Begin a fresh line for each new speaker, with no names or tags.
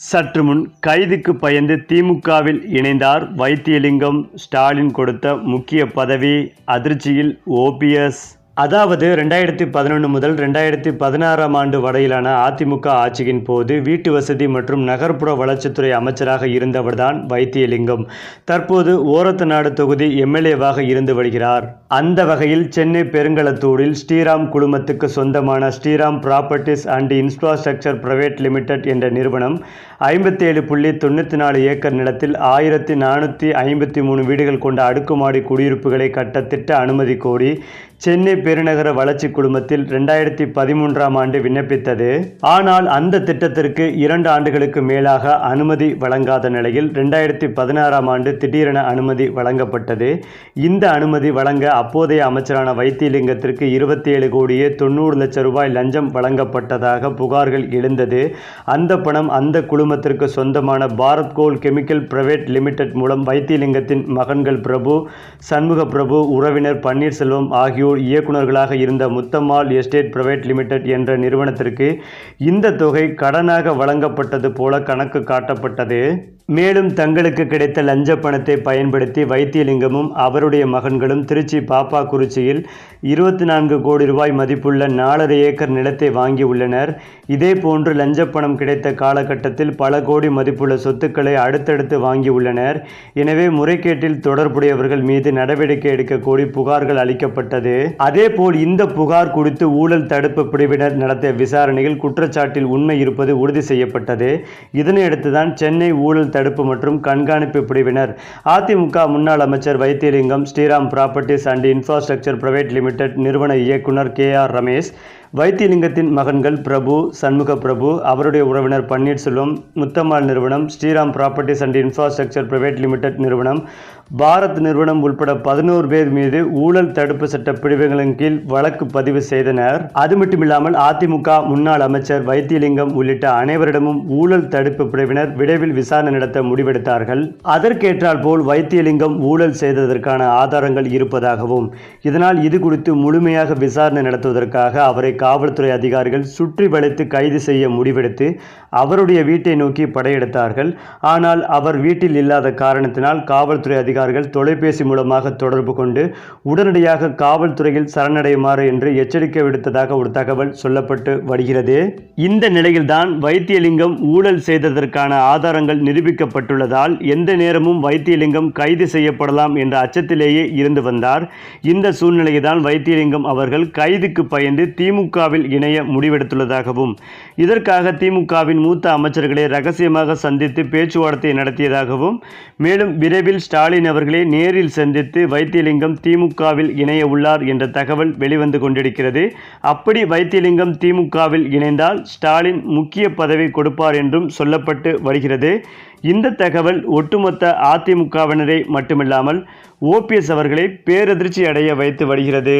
சற்று முன் கைதுக்கு பயந்து திமுகவில் இணைந்தார் வைத்தியலிங்கம். ஸ்டாலின் கொடுத்த முக்கிய பதவி அதிர்ச்சியில் ஓபிஎஸ் அதாவது ரெண்டாயிரத்தி பதினொன்று முதல் ரெண்டாயிரத்தி பதினாறாம் ஆண்டு வரையிலான அதிமுக ஆட்சியின் போது வீட்டு வசதி மற்றும் நகர்ப்புற வளர்ச்சித்துறை அமைச்சராக இருந்தவர்தான் வைத்தியலிங்கம். தற்போது ஓரத்தநாடு தொகுதி எம்எல்ஏவாக இருந்து வருகிறார். அந்த வகையில் சென்னை பெருங்களத்தூரில் ஸ்ரீராம் குழுமத்துக்கு சொந்தமான Sriram properties and infrastructure private limited என்ற நிறுவனம் ஐம்பத்தேழு புள்ளி தொண்ணூற்றி நாலு ஏக்கர் நிலத்தில் ஆயிரத்தி நானூற்றி ஐம்பத்தி மூணு வீடுகள் கொண்ட அடுக்குமாடி குடியிருப்புகளை கட்ட திட்ட அனுமதி கோரி சென்னை பெருநகர வளர்ச்சி குழுமத்தில் ரெண்டாயிரத்தி பதிமூன்றாம் ஆண்டு விண்ணப்பித்தது. ஆனால் அந்த திட்டத்திற்கு இரண்டு ஆண்டுகளுக்கு மேலாக அனுமதி வழங்காத நிலையில் ரெண்டாயிரத்தி பதினாறாம் ஆண்டு திடீரென அனுமதி வழங்கப்பட்டது. இந்த அனுமதி வழங்க அப்போதைய அமைச்சரான வைத்தியலிங்கத்திற்கு இருபத்தி ஏழு கோடியே தொண்ணூறு லட்சம் ரூபாய் லஞ்சம் வழங்கப்பட்டதாக புகார்கள் எழுந்தது. அந்த பணம் அந்த குழுமத்திற்கு சொந்தமான Bharat coal chemical private limited மூலம் வைத்தியலிங்கத்தின் மகன்கள் பிரபு சண்முக பிரபு உறவினர் பன்னீர்செல்வம் ஆகியோர் இயக்குநர்களாக இருந்த முத்தம்மாள் எஸ்டேட் பிரைவேட் லிமிடெட் என்ற நிறுவனத்திற்கு இந்த தொகை கடனாக வழங்கப்பட்டது போல கணக்கு காட்டப்பட்டது. மேலும் தங்களுக்கு கிடைத்த லஞ்ச பணத்தை பயன்படுத்தி வைத்தியலிங்கமும் அவருடைய மகன்களும் திருச்சி பாப்பாக்குறிச்சியில் இருபத்தி நான்கு கோடி ரூபாய் மதிப்புள்ள நாலரை ஏக்கர் நிலத்தை வாங்கியுள்ளனர் இதே போன்று லஞ்ச பணம் கிடைத்த காலகட்டத்தில் பல கோடி மதிப்புள்ள சொத்துக்களை அடுத்தடுத்து வாங்கியுள்ளனர் எனவே முறைகேட்டில் தொடர்புடையவர்கள் மீது நடவடிக்கை எடுக்க கோரி புகார்கள் அளிக்கப்பட்டது. அதேபோல் இந்த புகார் குறித்து ஊழல் தடுப்பு பிரிவினர் நடத்திய விசாரணையில் குற்றச்சாட்டில் உண்மை இருப்பது உறுதி செய்யப்பட்டது. இதனையடுத்துதான் சென்னை ஊழல் தடுப்பு மற்றும் கண்காணிப்பு பிரிவினர். அதிமுக முன்னாள் அமைச்சர் Vaithilingam Sriram properties and infrastructure private limited நிறுவன இயக்குனர் கே ஆர் ரமேஷ் வைத்தியலிங்கத்தின் மகன்கள் பிரபு சண்முக பிரபு அவருடைய உறவினர் பன்னீர்செல்வம் முத்தம்மாள் நிறுவனம் Sriram properties and infrastructure private limited நிறுவனம் பாரத் நிறுவனம் உட்பட பதினோரு பேர் மீது ஊழல் தடுப்பு சட்ட பிரிவுகளின் கீழ் வழக்கு பதிவு செய்தனர். அது மட்டுமில்லாமல் அதிமுக முன்னாள் அமைச்சர் வைத்தியலிங்கம் உள்ளிட்ட அனைவரிடமும் ஊழல் தடுப்பு பிரிவினர் விரைவில் விசாரணை நடத்த முடிவெடுத்தார்கள். அதற்கேற்றால் போல் வைத்தியலிங்கம் ஊழல் செய்ததற்கான ஆதாரங்கள் இருப்பதாகவும் இதனால் இது குறித்து முழுமையாக விசாரணை நடத்துவதற்காக அவரை காவல்துறை அதிகாரிகள் சுற்றி வளைத்து கைது செய்ய முடிவெடுத்து அவருடைய வீட்டை நோக்கி படையெடுத்தார்கள். ஆனால் அவர் வீட்டில் இல்லாத காரணத்தினால் காவல்துறை அதிகாரி அதிகாரிகள் தொலைபேசி மூலமாக தொடர்பு கொண்டு உடனடியாக காவல்துறையில் சரணடையுமாறு என்று எச்சரிக்கை விடுத்ததாக ஒரு தகவல் சொல்லப்பட்டு வருகிறது. இந்த நிலையில்தான் வைத்தியலிங்கம் ஊழல் செய்ததற்கான ஆதாரங்கள் நிரூபிக்கப்பட்டுள்ளதால் எந்த நேரமும் வைத்தியலிங்கம் கைது செய்யப்படலாம் என்ற அச்சத்திலேயே இருந்து வந்தார். இந்த சூழ்நிலையில் தான் வைத்தியலிங்கம் அவர்கள் கைதுக்கு பயந்து திமுகவில் இணைய முடிவெடுத்துள்ளதாகவும் இதற்காக திமுகவின் மூத்த அமைச்சர்களை ரகசியமாக சந்தித்து பேச்சுவார்த்தை நடத்தியதாகவும் மேலும் விரைவில் ஸ்டாலின் அவர்களை நேரில் சந்தித்து வைத்தியலிங்கம் திமுகவில் இணைய உள்ளார் என்ற தகவல் வெளிவந்து கொண்டிருக்கிறது. அப்படி வைத்தியலிங்கம் திமுகவில் இணைந்தால் ஸ்டாலின் முக்கிய பதவி கொடுப்பார் என்றும் சொல்லப்பட்டு வருகிறது. இந்த தகவல் ஒட்டுமொத்த அதிமுகவினரை மட்டுமில்லாமல் ஓபிஎஸ் அவர்களை பேரதிர்ச்சி அடைய வைத்து வருகிறது.